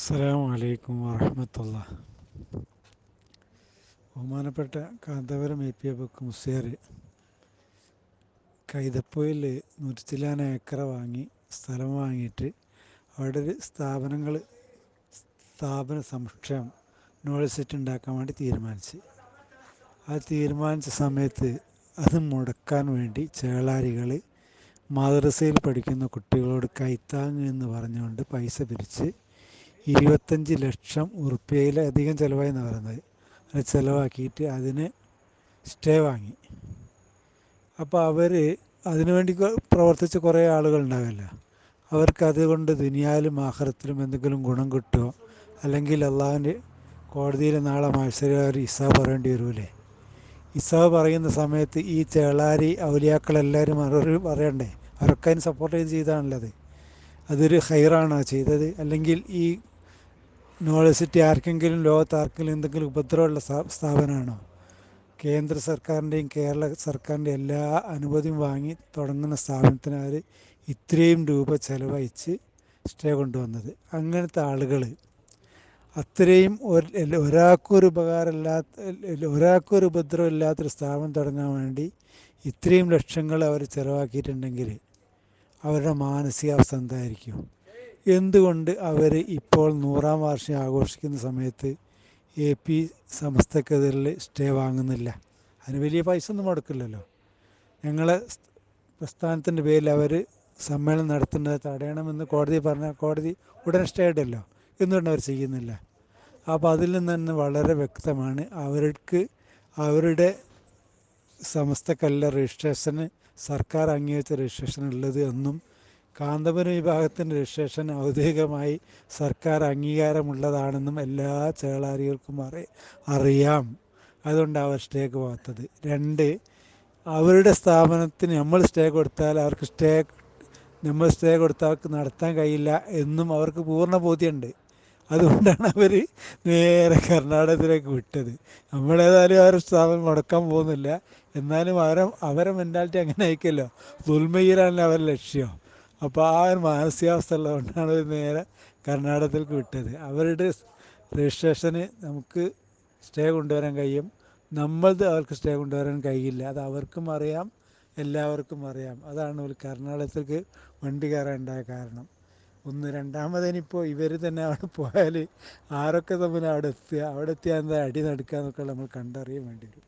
അസ്സലാമു വലൈക്കും വാഹമത്തുള്ള ബഹുമാനപ്പെട്ട കാന്തപുരം എ പി അബക്ക് മുസേർ കൈതപ്പൊയിൽ നൂറ്റിച്ചില്ലാന ഏക്കറ വാങ്ങി സ്ഥലം വാങ്ങിയിട്ട് അവിടെ ഒരു സ്ഥാപനങ്ങൾ സ്ഥാപന സമുച്ചയം യൂണിവേഴ്സിറ്റി ഉണ്ടാക്കാൻ വേണ്ടി തീരുമാനിച്ച്. ആ തീരുമാനിച്ച സമയത്ത് അത് മുടക്കാൻ വേണ്ടി ചേളാരികൾ മദ്രസയിൽ പഠിക്കുന്ന കുട്ടികളോട് കൈത്താങ് എന്ന് പറഞ്ഞുകൊണ്ട് പൈസ പിരിച്ച് ഇരുപത്തഞ്ച് ലക്ഷം ഉറുപ്പ്യയിലധികം ചിലവായി എന്ന് പറയുന്നത്. അത് ചിലവാക്കിയിട്ട് അതിന് സ്റ്റേ വാങ്ങി. അപ്പോൾ അവർ അതിനുവേണ്ടി പ്രവർത്തിച്ച കുറേ ആളുകൾ ഉണ്ടാവില്ല അവർക്ക് അതുകൊണ്ട് ദുനിയാലും ആഹ്റത്തിലും എന്തെങ്കിലും ഗുണം കിട്ടുമോ അല്ലെങ്കിൽ അള്ളാഹുവിന്റെ കോടതിയിൽ നാളെ മത്സരം ഒരു ഇസാബ് പറയേണ്ടി വരുമല്ലേ ഇസാബ് പറയുന്ന സമയത്ത് ഈ ചേളാരി ഔലിയാക്കളെല്ലാവരും മറുപടി പറയണ്ടേ? അവരൊക്കെ അതിന് സപ്പോർട്ട് ചെയ്ത് ചെയ്താണല്ലത് അതൊരു ഹൈറാണോ ചെയ്തത്? അല്ലെങ്കിൽ ഈ യൂണിവേഴ്സിറ്റി ആർക്കെങ്കിലും ലോകത്ത് ആർക്കെങ്കിലും എന്തെങ്കിലും ഉപദ്രവമുള്ള സ്ഥാപനമാണോ? കേന്ദ്ര സർക്കാരിന്റെയും കേരള സർക്കാരിന്റെ എല്ലാ അനുമതിയും വാങ്ങി തുടങ്ങുന്ന സ്ഥാപനത്തിന് അവർ ഇത്രയും രൂപ ചിലവഴിച്ച് സ്റ്റേ കൊണ്ടുവന്നത്. അങ്ങനത്തെ ആളുകൾ അത്രയും ഒരാൾക്കൊരു ഉപകാരമില്ലാത്ത ഒരാൾക്കൊരു ഉപദ്രവം ഇല്ലാത്തൊരു സ്ഥാപനം തുടങ്ങാൻ വേണ്ടി ഇത്രയും ലക്ഷങ്ങൾ അവർ ചിലവാക്കിയിട്ടുണ്ടെങ്കിൽ അവരുടെ മാനസികാവസ്ഥ എന്തായിരിക്കും? എന്തുകൊണ്ട് അവർ ഇപ്പോൾ നൂറാം വാർഷികം ആഘോഷിക്കുന്ന സമയത്ത് എ പി സമസ്തക്കെതിരിൽ സ്റ്റേ വാങ്ങുന്നില്ല? അതിന് വലിയ പൈസ ഒന്നും മുടക്കില്ലല്ലോ. ഞങ്ങളെ പ്രസ്ഥാനത്തിന്റെ പേരിൽ അവർ സമ്മേളനം നടത്തുന്നത് തടയണമെന്ന് കോടതി പറഞ്ഞാൽ കോടതി ഉടൻ സ്റ്റേ ഇടല്ലോ. എന്തുകൊണ്ട് അവർ ചെയ്യുന്നില്ല. അപ്പോൾ അതിൽ നിന്ന് തന്നെ വളരെ വ്യക്തമാണ് അവർക്ക് അവരുടെ സമസ്തക്കല്ല രജിസ്ട്രേഷന് സർക്കാർ അംഗീകരിച്ച രജിസ്ട്രേഷൻ ഉള്ളത് എന്നും കാന്തപുരം വിഭാഗത്തിന്റെ രജിസ്ട്രേഷൻ ഔദ്യോഗികമായി സർക്കാർ അംഗീകാരമുള്ളതാണെന്നും എല്ലാ ചേളാരികൾക്കും അറി അറിയാം. അതുകൊണ്ട് അവർ സ്റ്റേക്ക് പോകാത്തത്. രണ്ട് അവരുടെ സ്ഥാപനത്തിന് നമ്മൾ സ്റ്റേ കൊടുത്താൽ അവർക്ക് സ്റ്റേ നമ്മൾ സ്റ്റേ കൊടുത്താൽ അവർക്ക് നടത്താൻ കഴിയില്ല എന്നും അവർക്ക് പൂർണ ബോധ്യമുണ്ട്. അതുകൊണ്ടാണ് അവർ നേരെ കർണാടകത്തിലേക്ക് വിട്ടത്. നമ്മളേതായാലും അവരുടെ സ്ഥാപനം മുടക്കാൻ പോകുന്നില്ല. എന്നാലും അവരെ അവരെ മെന്റാലിറ്റി അങ്ങനെ ആയിക്കല്ലോ ദുൽമയിലാണ് അവരുടെ ലക്ഷ്യം. അപ്പോൾ ആ ഒരു മാനസികാവസ്ഥ ഉള്ളതുകൊണ്ടാണ് അവർ നേരെ കർണാടകത്തിലേക്ക് വിട്ടത്. അവരുടെ രജിസ്ട്രേഷന് നമുക്ക് സ്റ്റേ കൊണ്ടുവരാൻ കഴിയും. നമ്മളത് അവർക്ക് സ്റ്റേ കൊണ്ടുവരാൻ കഴിയില്ല. അത് അവർക്കും അറിയാം എല്ലാവർക്കും അറിയാം. അതാണ് ഒരു കർണാടകത്തിലേക്ക് വണ്ടി കയറാനുണ്ടായ കാരണം. ഒന്ന് രണ്ടാമതിനിപ്പോൾ ഇവർ തന്നെ അവിടെ പോയാൽ ആരൊക്കെ തമ്മിൽ അവിടെ എത്തുക അവിടെ എത്തിയാൽ എന്താ അടി നടക്കുക എന്നൊക്കെ നമ്മൾ കണ്ടറിയാൻ വേണ്ടി വരും.